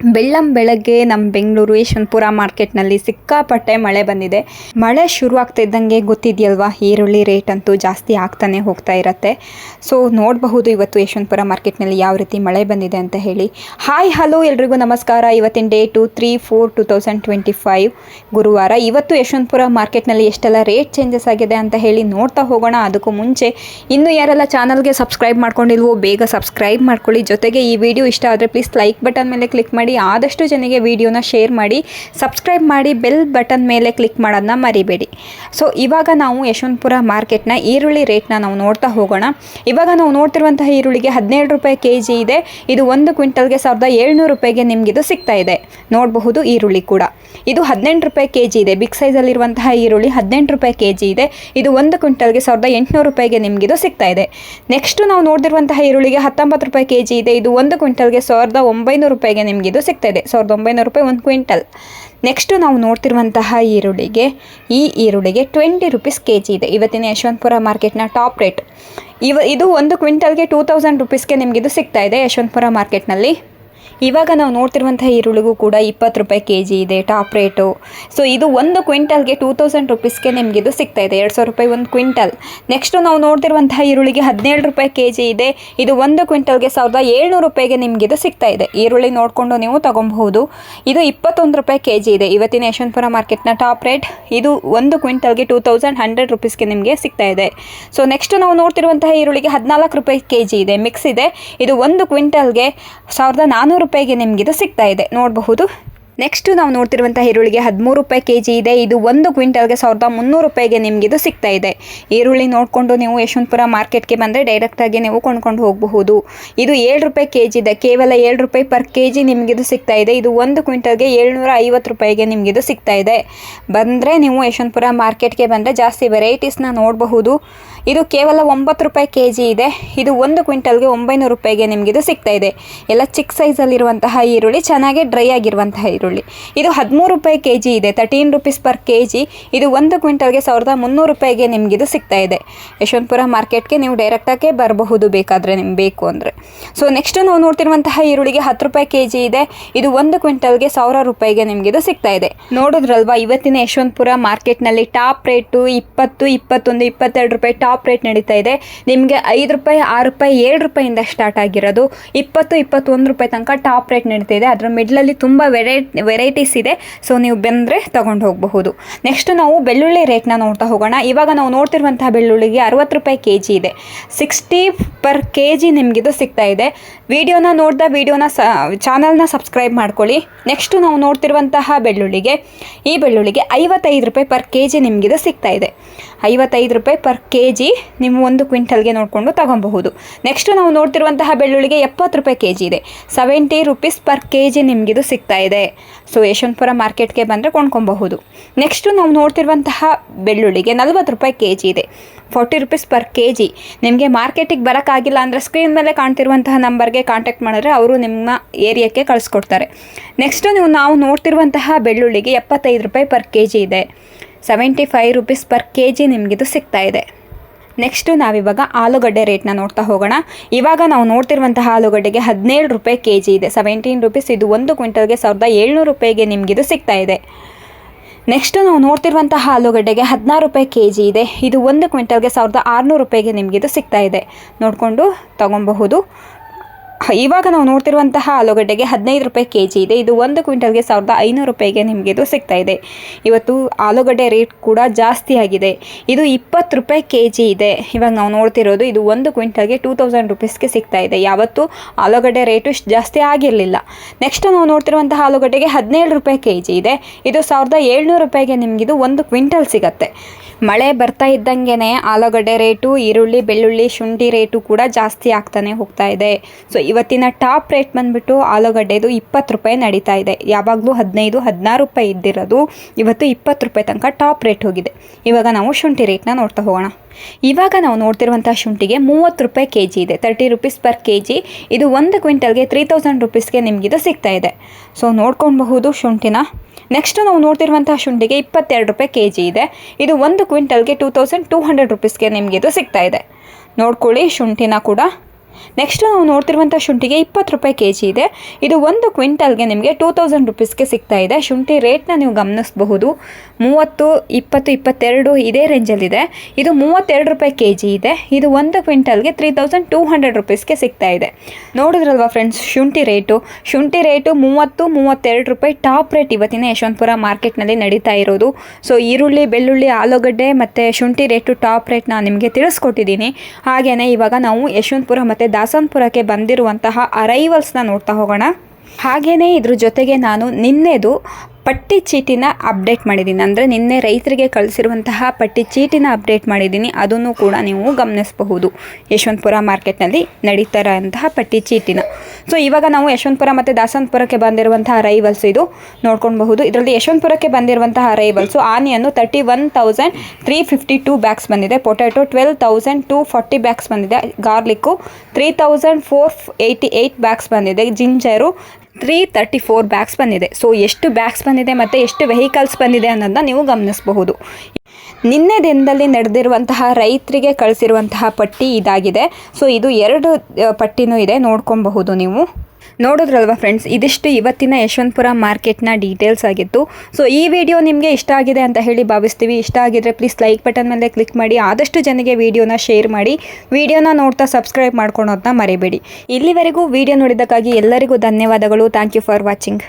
ಬೆಳ್ಳಂ ಬೆಳಗ್ಗೆ ನಮ್ಮ ಬೆಂಗಳೂರು ಯಶವಂತಪುರ ಮಾರ್ಕೆಟ್ನಲ್ಲಿ ಸಿಕ್ಕಾಪಟ್ಟೆ ಮಳೆ ಬಂದಿದೆ. ಮಳೆ ಶುರು ಆಗ್ತಾ ಇದ್ದಂಗೆ ಗೊತ್ತಿದೆಯಲ್ವಾ, ಈರುಳ್ಳಿ ರೇಟ್ ಅಂತೂ ಜಾಸ್ತಿ ಆಗ್ತಾನೆ ಹೋಗ್ತಾ ಇರತ್ತೆ. ಸೊ, ನೋಡಬಹುದು ಇವತ್ತು ಯಶವಂತಪುರ ಮಾರ್ಕೆಟ್ನಲ್ಲಿ ಯಾವ ರೀತಿ ಮಳೆ ಬಂದಿದೆ ಅಂತ ಹೇಳಿ. ಹಾಯ್, ಹಲೋ, ಎಲ್ರಿಗೂ ನಮಸ್ಕಾರ. ಇವತ್ತಿನ date three four two thousand twenty five. ಗುರುವಾರ ಇವತ್ತು ಯಶವಂತಪುರ ಮಾರ್ಕೆಟ್ನಲ್ಲಿ ಎಷ್ಟೆಲ್ಲ ರೇಟ್ ಚೇಂಜಸ್ ಆಗಿದೆ ಅಂತ ಹೇಳಿ ನೋಡ್ತಾ ಹೋಗೋಣ. ಅದಕ್ಕೂ ಮುಂಚೆ ಇನ್ನು ಯಾರೆಲ್ಲ ಚಾನಲ್ಗೆ ಸಬ್ಸ್ಕ್ರೈಬ್ ಮಾಡ್ಕೊಂಡಿಲ್ವೋ, ಬೇಗ ಸಬ್ಸ್ಕ್ರೈಬ್ ಮಾಡ್ಕೊಳ್ಳಿ. ಜೊತೆಗೆ ಈ ವಿಡಿಯೋ ಇಷ್ಟ ಆದರೆ ಪ್ಲೀಸ್ ಲೈಕ್ ಬಟನ್ ಮೇಲೆ ಕ್ಲಿಕ್ ಮಾಡಿ. ಆದಷ್ಟು ಜನಗೆ ವಿಡಿಯೋನ ಶೇರ್ ಮಾಡಿ, ಸಬ್ಸ್ಕ್ರೈಬ್ ಮಾಡಿ, ಬೆಲ್ ಬಟನ್ ಮೇಲೆ ಕ್ಲಿಕ್ ಮಾಡೋದನ್ನ ಮರಿಬೇಡಿ. ಸೊ ಇವಾಗ ನಾವು ಯಶವಂತಪುರ ಮಾರ್ಕೆಟ್ನ ಈರುಳ್ಳಿ ರೇಟ್ನ ನಾವು ನೋಡ್ತಾ ಹೋಗೋಣ. ಇವಾಗ ನಾವು ನೋಡ್ತಿರುವಂತಹ ಈರುಳ್ಳಿಗೆ ಹದಿನೇಳು ರೂಪಾಯಿ ಕೆ ಜಿ ಇದೆ. ಇದು ಒಂದು ಕ್ವಿಂಟಲ್ಗೆ ಸಾವಿರದ ಏಳ್ನೂರು ರೂಪಾಯಿಗೆ ನಿಮಗಿದು ಸಿಗ್ತಾ ಇದೆ. ನೋಡಬಹುದು ಈರುಳ್ಳಿ ಕೂಡ. ಇದು ಹದಿನೆಂಟು ರೂಪಾಯಿ ಕೆ ಜಿ ಇದೆ. ಬಿಗ್ ಸೈಜಲ್ಲಿರುವಂತಹ ಈರುಳ್ಳಿ ಹದಿನೆಂಟು ರೂಪಾಯಿ ಕೆ ಜಿ ಇದೆ. ಇದು ಒಂದು ಕ್ವಿಂಟಲ್ಗೆ ಸಾವಿರದ ಎಂಟುನೂರು ರೂಪಾಯಿಗೆ ನಿಮಗಿದು ಸಿಗ್ತಾ ಇದೆ. ನೆಕ್ಸ್ಟ್ ನಾವು ನೋಡಿರುವಂತಹ ಈರುಳ್ಳಿಗೆ ಹತ್ತೊಂಬತ್ತು ರೂಪಾಯಿ ಕೆ ಜಿ ಇದೆ. ಇದು ಒಂದು ಕ್ವಿಂಟಲ್ಗೆ ಸಾವಿರದ ಒಂಬೈನೂರು ರೂಪಾಯಿಗೆ ನಿಮಗಿದು ಸಿಗ್ತಾ ಇದೆ ಸಾವಿರದ ಒಂಬೈನೂರು ರೂಪಾಯಿ ಒಂದು ಕ್ವಿಂಟಲ್. ನೆಕ್ಸ್ಟು ನಾವು ನೋಡ್ತಿರುವಂತಹ ಈರುಳ್ಳಿಗೆ, ಈ ಈರುಳ್ಳಿಗೆ ಟ್ವೆಂಟಿ ರುಪೀಸ್ ಕೆ ಜಿ ಇದೆ. ಇವತ್ತಿನ ಯಶವಂತಪುರ ಮಾರ್ಕೆಟ್ನ ಟಾಪ್ ರೇಟ್. ಇವ, ಇದು ಒಂದು ಕ್ವಿಂಟಲ್ಗೆ ಟೂ ತೌಸಂಡ್ ರುಪೀಸ್ಗೆ ನಿಮಗಿದು ಸಿಗ್ತಾ ಇದೆ ಯಶವಂತಪುರ ಮಾರ್ಕೆಟ್ನಲ್ಲಿ. ಇವಾಗ ನಾವು ನೋಡ್ತಿರುವಂಥ ಈರುಳ್ಳಿಗೂ ಕೂಡ ಇಪ್ಪತ್ತು ರೂಪಾಯಿ ಕೆ ಜಿ ಇದೆ, ಟಾಪ್ ರೇಟು. ಸೊ ಇದು ಒಂದು ಕ್ವಿಂಟಲ್ಗೆ ಟೂ ತೌಸಂಡ್ ರುಪೀಸ್ಗೆ ನಿಮಗೆ ಇದು ಸಿಗ್ತಾ ಇದೆ, ಎರಡು ಸಾವಿರ ರೂಪಾಯಿ ಒಂದು ಕ್ವಿಂಟಲ್. ನೆಕ್ಸ್ಟು ನಾವು ನೋಡ್ತಿರುವಂತಹ ಈರುಳ್ಳಿಗೆ ಹದಿನೇಳು ರೂಪಾಯಿ ಕೆ ಜಿ ಇದೆ, ಇದು ಒಂದು ಕ್ವಿಂಟಲ್ಗೆ ಸಾವಿರದ ಏಳ್ನೂರು ರೂಪಾಯಿಗೆ ನಿಮಗೆ ಇದು ಸಿಗ್ತಾ ಇದೆ. ಈರುಳ್ಳಿ ನೋಡಿಕೊಂಡು ನೀವು ತೊಗೊಬಹುದು. ಇದು ಇಪ್ಪತ್ತೊಂದು ರೂಪಾಯಿ ಕೆ ಜಿ ಇದೆ, ಇವತ್ತಿನ ಯಶವಂತಪುರ ಮಾರ್ಕೆಟ್ನ ಟಾಪ್ ರೇಟ್. ಇದು ಒಂದು ಕ್ವಿಂಟಲ್ಗೆ ಟೂ ತೌಸಂಡ್ ಹಂಡ್ರೆಡ್ ರುಪೀಸ್ಗೆ ನಿಮಗೆ ಸಿಗ್ತಾ ಇದೆ. ಸೊ ನೆಕ್ಸ್ಟ್ ನಾವು ನೋಡ್ತಿರುವಂತಹ ಈರುಳ್ಳಿಗೆ ಹದಿನಾಲ್ಕು ರೂಪಾಯಿ ಕೆ ಜಿ ಇದೆ ಮಿಕ್ಸ್ ಇದೆ. ಇದು ಒಂದು ಕ್ವಿಂಟಲ್ಗೆ ಸಾವಿರದ ರೂಪಾಯಿಗೆ ನಿಮಗಿದು ಸಿಗ್ತಾ ಇದೆ. ನೋಡಬಹುದು. ನೆಕ್ಸ್ಟ್ ನಾವು ನೋಡ್ತಿರುವಂಥ ಈರುಳ್ಳಿಗೆ ಹದಿಮೂರು ರೂಪಾಯಿ ಕೆ ಜಿ ಇದೆ. ಇದು ಒಂದು ಕ್ವಿಂಟಲ್ಗೆ ಸಾವಿರದ ಮುನ್ನೂರು ರೂಪಾಯಿಗೆ ನಿಮಗಿದು ಸಿಗ್ತಾ ಇದೆ. ಈರುಳ್ಳಿ ನೋಡಿಕೊಂಡು ನೀವು ಯಶವಂತಪುರ ಮಾರ್ಕೆಟ್ಗೆ ಬಂದರೆ ಡೈರೆಕ್ಟಾಗಿ ನೀವು ಕೊಂಡ್ಕೊಂಡು ಹೋಗಬಹುದು. ಇದು ಏಳು ರೂಪಾಯಿ ಕೆ ಜಿ ಇದೆ. ಕೇವಲ ಏಳು ರೂಪಾಯಿ ಪರ್ ಕೆ ಜಿ ನಿಮಗಿದು ಸಿಗ್ತಾ ಇದೆ. ಇದು ಒಂದು ಕ್ವಿಂಟಲ್ಗೆ ಏಳ್ನೂರ ಐವತ್ತು ರೂಪಾಯಿಗೆ ನಿಮಗಿದು ಸಿಗ್ತಾ ಇದೆ. ಬಂದರೆ ನೀವು ಯಶವಂತಪುರ ಮಾರ್ಕೆಟ್ಗೆ ಬಂದರೆ ಜಾಸ್ತಿ ವೆರೈಟೀಸ್ನ ನೋಡಬಹುದು. ಇದು ಕೇವಲ ಒಂಬತ್ತು ರೂಪಾಯಿ ಕೆ ಜಿ ಇದೆ. ಇದು ಒಂದು ಕ್ವಿಂಟಲ್ಗೆ ಒಂಬೈನೂರು ರೂಪಾಯಿಗೆ ನಿಮಗಿದು ಸಿಗ್ತಾ ಇದೆ. ಎಲ್ಲ ಚಿಕ್ಕ ಸೈಜಲ್ಲಿರುವಂತಹ ಈರುಳ್ಳಿ ಚೆನ್ನಾಗಿ ಡ್ರೈ ಆಗಿರುವಂತಹ ಈರುಳ್ಳಿ. ಇದು ಹದಿಮೂರು ರೂಪಾಯಿ ಕೆ ಜಿ ಇದೆ. Thirteen rupees per K G ಇದು ಒಂದು ಕ್ವಿಂಟಲ್ಗೆ ಸಾವಿರದ ಮುನ್ನೂರು ರೂಪಾಯಿಗೆ ನಿಮಗಿದು ಸಿಗ್ತಾ ಇದೆ. ಯಶವಂತಪುರ ಮಾರ್ಕೆಟ್ಗೆ ನೀವು ಡೈರೆಕ್ಟಾಗೆ ಬರಬಹುದು ಬೇಕಾದರೆ ನಿಮ್ಗೆ ಬೇಕು ಅಂದರೆ. ಸೊ ನೆಕ್ಸ್ಟ್ ನಾವು ನೋಡ್ತಿರುವಂತಹ ಈರುಳ್ಳಿಗೆ ಹತ್ತು ರೂಪಾಯಿ ಕೆ ಜಿ ಇದೆ. ಇದು ಒಂದು ಕ್ವಿಂಟಲ್ಗೆ ಸಾವಿರ ರೂಪಾಯಿಗೆ ನಿಮಗಿದು ಸಿಗ್ತಾ ಇದೆ. ನೋಡಿದ್ರಲ್ವಾ, ಇವತ್ತಿನ ಯಶವಂತಪುರ ಮಾರ್ಕೆಟ್ನಲ್ಲಿ ಟಾಪ್ ರೇಟು ಇಪ್ಪತ್ತು, ಇಪ್ಪತ್ತೊಂದು, ಇಪ್ಪತ್ತೆರಡು ರೂಪಾಯಿ ಟಾಪ್ ರೇಟ್ ನಡೀತಾ ಇದೆ. ನಿಮಗೆ ಐದು ರೂಪಾಯಿ, ಆರು ರೂಪಾಯಿ, ಏಳು ರೂಪಾಯಿಂದ ಸ್ಟಾರ್ಟ್ ಆಗಿರೋದು. ಇಪ್ಪತ್ತು, ಇಪ್ಪತ್ತೊಂದು ರೂಪಾಯಿ ತನಕ ಟಾಪ್ ರೇಟ್ ನಡೀತಾ ಇದೆ. ಅದರ ಮಿಡ್ಲಲ್ಲಿ ತುಂಬ ವೆರೈಟ್ ವೆರೈಟೀಸ್ ಇದೆ. ಸೊ ನೀವು ಬಂದರೆ ತೊಗೊಂಡು ಹೋಗಬಹುದು. ನೆಕ್ಸ್ಟ್ ನಾವು ಬೆಳ್ಳುಳ್ಳಿ ರೇಟ್ನ ನೋಡ್ತಾ ಹೋಗೋಣ. ಇವಾಗ ನಾವು ನೋಡ್ತಿರುವಂತಹ ಬೆಳ್ಳುಳ್ಳಿಗೆ ಅರವತ್ತು ರೂಪಾಯಿ ಕೆ ಜಿ ಇದೆ. ಸಿಕ್ಸ್ಟಿ ಪರ್ ಕೆ ಜಿ ನಿಮಗಿದು ಸಿಗ್ತಾ ಇದೆ. ವಿಡಿಯೋನ ನೋಡಿದ ವಿಡಿಯೋನ ಸ ಚಾನಲ್ನ ಸಬ್ಸ್ಕ್ರೈಬ್ ಮಾಡ್ಕೊಳ್ಳಿ. ನೆಕ್ಸ್ಟು ನಾವು ನೋಡ್ತಿರುವಂತಹ ಬೆಳ್ಳುಳ್ಳಿಗೆ, ಈ ಬೆಳ್ಳುಳ್ಳಿಗೆ ಐವತ್ತೈದು ರೂಪಾಯಿ ಪರ್ ಕೆ ಜಿ ನಿಮಗಿದು ಸಿಗ್ತಾ ಇದೆ. ಐವತ್ತೈದು ರೂಪಾಯಿ ಪರ್ ಕೆ ಜಿ ನೀವು ಒಂದು ಕ್ವಿಂಟಲ್ಗೆ ನೋಡಿಕೊಂಡು ತಗೊಬಹುದು. ನೆಕ್ಸ್ಟ್ ನಾವು ನೋಡ್ತಿರುವಂತಹ ಬೆಳ್ಳುಳ್ಳಿಗೆ ಎಪ್ಪತ್ತು ರೂಪಾಯಿ ಕೆ ಜಿ ಇದೆ. Seventy rupees per K G ನಿಮಗಿದು ಸಿಗ್ತಾ ಇದೆ. ಸೊ ಯಶವಂತಪುರ ಮಾರ್ಕೆಟ್ಗೆ ಬಂದರೆ ಕೊಂಡ್ಕೊಬಹುದು. ನೆಕ್ಸ್ಟು ನಾವು ನೋಡ್ತಿರುವಂತಹ ಬೆಳ್ಳುಳ್ಳಿಗೆ ನಲ್ವತ್ತು ರೂಪಾಯಿ ಕೆ ಜಿ ಇದೆ. Forty rupees per K G ನಿಮಗೆ ಮಾರ್ಕೆಟಿಗೆ ಬರೋಕ್ಕಾಗಿಲ್ಲ ಅಂದರೆ ಸ್ಕ್ರೀನ್ ಮೇಲೆ ಕಾಣ್ತಿರುವಂತಹ ನಂಬರ್ಗೆ ಕಾಂಟ್ಯಾಕ್ಟ್ ಮಾಡಿದ್ರೆ ಅವರು ನಿಮ್ಮ ಏರಿಯಾಕ್ಕೆ ಕಳಿಸ್ಕೊಡ್ತಾರೆ. ನೆಕ್ಸ್ಟು ನೀವು ನಾವು ನೋಡ್ತಿರುವಂತಹ ಬೆಳ್ಳುಳ್ಳಿಗೆ ಎಪ್ಪತ್ತೈದು ರೂಪಾಯಿ ಪರ್ ಕೆ ಜಿ ಇದೆ. Seventy five rupees per K G ನಿಮಗಿದು ಸಿಗ್ತಾಯಿದೆ ನೆಕ್ಸ್ಟು ನಾವಿವಾಗ ಆಲೂಗಡ್ಡೆ ರೇಟ್ನ ನೋಡ್ತಾ ಹೋಗೋಣ. ಇವಾಗ ನಾವು ನೋಡ್ತಿರುವಂತಹ ಆಲೂಗಡ್ಡೆಗೆ ಹದಿನೇಳು ರೂಪಾಯಿ ಕೆ ಜಿ ಇದೆ. ಸೆವೆಂಟೀನ್ ರುಪೀಸ್ ಇದು ಒಂದು ಕ್ವಿಂಟಲ್ಗೆ ಸಾವಿರದ ಏಳ್ನೂರು ರೂಪಾಯಿಗೆ ನಿಮಗಿದು ಸಿಗ್ತಾ ಇದೆ. ನೆಕ್ಸ್ಟು ನಾವು ನೋಡ್ತಿರುವಂತಹ ಆಲೂಗಡ್ಡೆಗೆ ಹದಿನಾರು ರೂಪಾಯಿ ಕೆ ಜಿ ಇದೆ. ಇದು ಒಂದು ಕ್ವಿಂಟಲ್ಗೆ ಸಾವಿರದ ಆರುನೂರು ರೂಪಾಯಿಗೆ ನಿಮಗಿದು ಸಿಗ್ತಾ ಇದೆ. ನೋಡಿಕೊಂಡು ತೊಗೊಬಹುದು. ಇವಾಗ ನಾವು ನೋಡ್ತಿರುವಂತಹ ಆಲೂಗಡ್ಡೆಗೆ ಹದಿನೈದು ರೂಪಾಯಿ ಕೆ ಜಿ ಇದೆ. ಇದು ಒಂದು ಕ್ವಿಂಟಲ್ಗೆ ಸಾವಿರದ ಐನೂರು ರೂಪಾಯಿಗೆ ನಿಮಗೆ ಇದು ಸಿಗ್ತಾ ಇದೆ. ಇವತ್ತು ಆಲೂಗಡ್ಡೆ ರೇಟ್ ಕೂಡ ಜಾಸ್ತಿ ಆಗಿದೆ. ಇದು ಇಪ್ಪತ್ತು ರೂಪಾಯಿ ಕೆ ಜಿ ಇದೆ. ಇವಾಗ ನಾವು ನೋಡ್ತಿರೋದು ಇದು ಒಂದು ಕ್ವಿಂಟಲ್ಗೆ ಟೂ ತೌಸಂಡ್ ರುಪೀಸ್ಗೆ ಸಿಗ್ತಾ ಇದೆ. ಯಾವತ್ತು ಆಲೂಗಡ್ಡೆ ರೇಟು ಜಾಸ್ತಿ ಆಗಿರಲಿಲ್ಲ. ನೆಕ್ಸ್ಟ್ ನಾವು ನೋಡ್ತಿರುವಂತಹ ಆಲೂಗಡ್ಡೆಗೆ ಹದಿನೇಳು ರೂಪಾಯಿ ಕೆ ಜಿ ಇದೆ. ಇದು ಸಾವಿರದ ಏಳ್ನೂರು ರೂಪಾಯಿಗೆ ನಿಮಗಿದು ಒಂದು ಕ್ವಿಂಟಲ್ ಸಿಗತ್ತೆ. ಮಳೆ ಬರ್ತಾ ಇದ್ದಂಗೆ ಆಲೂಗಡ್ಡೆ ರೇಟು, ಈರುಳ್ಳಿ, ಬೆಳ್ಳುಳ್ಳಿ, ಶುಂಠಿ ರೇಟು ಕೂಡ ಜಾಸ್ತಿ ಆಗ್ತಾನೆ ಹೋಗ್ತಾ ಇದೆ. ಸೊ ಇವತ್ತಿನ ಟಾಪ್ ರೇಟ್ ಬಂದುಬಿಟ್ಟು ಆಲೂಗಡ್ಡೆದು ಇಪ್ಪತ್ತು ರೂಪಾಯಿ ನಡೀತಾ ಇದೆ. ಯಾವಾಗಲೂ ಹದಿನೈದು, ಹದಿನಾರು ರೂಪಾಯಿ ಇದ್ದಿರೋದು, ಇವತ್ತು ಇಪ್ಪತ್ತು ರೂಪಾಯಿ ತನಕ ಟಾಪ್ ರೇಟ್ ಹೋಗಿದೆ. ಇವಾಗ ನಾವು ಶುಂಠಿ ರೇಟ್ನ ನೋಡ್ತಾ ಹೋಗೋಣ. ಇವಾಗ ನಾವು ನೋಡ್ತಿರುವಂಥ ಶುಂಠಿಗೆ ಮೂವತ್ತು ರೂಪಾಯಿ ಕೆ ಜಿ ಇದೆ. Thirty rupees per K G ಇದು ಒಂದು ಕ್ವಿಂಟಲ್ಗೆ ತ್ರೀ ತೌಸಂಡ್ ರುಪೀಸ್ಗೆ ನಿಮಗಿದು ಸಿಗ್ತಾ ಇದೆ. ಸೊ ನೋಡ್ಕೊಳ್ಬಹುದು ಶುಂಠಿನ. ನೆಕ್ಸ್ಟ್ ನಾವು ನೋಡ್ತಿರುವಂಥ ಶುಂಠಿಗೆ ಇಪ್ಪತ್ತೆರಡು ರೂಪಾಯಿ ಕೆ ಜಿ ಇದೆ. ಇದು ಒಂದು ಕ್ವಿಂಟಲ್ಗೆ ಟೂ ತೌಸಂಡ್ ಟೂ ಹಂಡ್ರೆಡ್ ರುಪೀಸ್ಗೆ ನಿಮಗಿದು ಸಿಗ್ತಾ ಇದೆ. ನೋಡ್ಕೊಳ್ಳಿ ಶುಂಠಿನ ಕೂಡ. ನೆಕ್ಸ್ಟ್ ನಾವು ನೋಡ್ತಿರುವಂಥ ಶುಂಠಿಗೆ ಇಪ್ಪತ್ತು ರೂಪಾಯಿ ಕೆ ಜಿ ಇದೆ. ಇದು ಒಂದು ಕ್ವಿಂಟಲ್ಗೆ ನಿಮಗೆ ಟೂ ತೌಸಂಡ್ ರುಪೀಸ್ಗೆ ಸಿಗ್ತಾ ಇದೆ. ಶುಂಠಿ ರೇಟ್ನ ನೀವು ಗಮನಿಸಬಹುದು. ಮೂವತ್ತು, ಇಪ್ಪತ್ತು, ಇಪ್ಪತ್ತೆರಡು ಇದೇ ರೇಂಜಲ್ಲಿದೆ ಇದು. ಮೂವತ್ತೆರಡು ರೂಪಾಯಿ ಕೆ ಜಿ ಇದೆ. ಇದು ಒಂದು ಕ್ವಿಂಟಲ್ಗೆ ತ್ರೀ ತೌಸಂಡ್ ಟೂ ಹಂಡ್ರೆಡ್ ರುಪೀಸ್ಗೆ ಸಿಗ್ತಾ ಇದೆ. ನೋಡಿದ್ರಲ್ವಾ ಫ್ರೆಂಡ್ಸ್ ಶುಂಠಿ ರೇಟು? ಶುಂಠಿ ರೇಟು ಮೂವತ್ತು, ಮೂವತ್ತೆರಡು ರೂಪಾಯಿ ಟಾಪ್ ರೇಟ್ ಇವತ್ತಿನ ಯಶವಂತಪುರ ಮಾರ್ಕೆಟ್ನಲ್ಲಿ ನಡೀತಾ ಇರೋದು. ಸೊ ಈರುಳ್ಳಿ, ಬೆಳ್ಳುಳ್ಳಿ, ಆಲೂಗಡ್ಡೆ ಮತ್ತು ಶುಂಠಿ ರೇಟು ಟಾಪ್ ರೇಟ್ ನಾನು ನಿಮಗೆ ತಿಳಿಸ್ಕೊಟ್ಟಿದ್ದೀನಿ. ಹಾಗೆಯೇ ಇವಾಗ ನಾವು ಯಶವಂತಪುರ ಮತ್ತು ದಾಸನಪುರಕ್ಕೆ ಬಂದಿರುವಂತಹ ಅರೈವಲ್ಸ್ನ ನೋಡ್ತಾ ಹೋಗೋಣ. ಹಾಗೆಯೇ ಇದ್ರ ಜೊತೆಗೆ ನಾನು ನಿನ್ನೆದು ಪಟ್ಟಿ ಚೀಟಿನ ಅಪ್ಡೇಟ್ ಮಾಡಿದ್ದೀನಿ. ಅಂದರೆ ನಿನ್ನೆ ರೈತರಿಗೆ ಕಳಿಸಿರುವಂತಹ ಪಟ್ಟಿ ಚೀಟಿನ ಅಪ್ಡೇಟ್ ಮಾಡಿದ್ದೀನಿ. ಅದನ್ನು ಕೂಡ ನೀವು ಗಮನಿಸಬಹುದು. ಯಶವಂತಪುರ ಮಾರ್ಕೆಟ್ನಲ್ಲಿ ನಡೀತಾ ಇರೋಂತಹ ಪಟ್ಟಿ ಚೀಟಿನ. ಸೊ ಇವಾಗ ನಾವು ಯಶವಂತಪುರ ಮತ್ತು ದಾಸಂತಪುರಕ್ಕೆ ಬಂದಿರುವಂತಹ ರೈವಲ್ಸ್ ಇದು ನೋಡ್ಕೊಳ್ಬಹುದು. ಇದರಲ್ಲಿ ಯಶವಂತಪುರಕ್ಕೆ ಬಂದಿರುವಂತಹ arrivals onion thirty one thousand three fifty two bags ಬಂದಿದೆ. Potato twelve thousand two forty bags ಬಂದಿದೆ. Garlic three thousand four eighty eight bags ಬಂದಿದೆ. Ginger three thirty four bags ಬಂದಿದೆ. ಸೊ ಎಷ್ಟು ಬ್ಯಾಗ್ಸ್ ಬಂದಿದೆ ಮತ್ತು ಎಷ್ಟು ವೆಹಿಕಲ್ಸ್ ಬಂದಿದೆ ಅನ್ನೋದನ್ನ ನೀವು ಗಮನಿಸಬಹುದು. ನಿನ್ನೆ ದಿನದಲ್ಲಿ ನಡೆದಿರುವಂತಹ ರೈತರಿಗೆ ಕಳಿಸಿರುವಂತಹ ಪಟ್ಟಿ ಇದಾಗಿದೆ. ಸೊ ಇದು ಎರಡು ಪಟ್ಟಿನೂ ಇದೆ. ನೋಡ್ಕೊಬಹುದು ನೀವು. ನೋಡಿದ್ರಲ್ವಾ ಫ್ರೆಂಡ್ಸ್ ಇದಿಷ್ಟು ಇವತ್ತಿನ ಯಶವಂತಪುರ ಮಾರ್ಕೆಟ್ನ ಡೀಟೇಲ್ಸ್ ಆಗಿತ್ತು. ಸೊ ಈ ವಿಡಿಯೋ ನಿಮಗೆ ಇಷ್ಟ ಆಗಿದೆ ಅಂತ ಹೇಳಿ ಭಾವಿಸ್ತೀವಿ. ಇಷ್ಟ ಆಗಿದ್ರೆ ಪ್ಲೀಸ್ ಲೈಕ್ ಬಟನ್ ಮೇಲೆ ಕ್ಲಿಕ್ ಮಾಡಿ. ಆದಷ್ಟು ಜನಗೆ ವಿಡಿಯೋನ ಶೇರ್ ಮಾಡಿ. ವಿಡಿಯೋನ ನೋಡ್ತಾ ಸಬ್ಸ್ಕ್ರೈಬ್ ಮಾಡ್ಕೊಳೋದನ್ನ ಮರಿಬೇಡಿ. ಇಲ್ಲಿವರೆಗೂ ವಿಡಿಯೋ ನೋಡಿದ್ದಕ್ಕಾಗಿ ಎಲ್ಲರಿಗೂ ಧನ್ಯವಾದಗಳು. Thank you for watching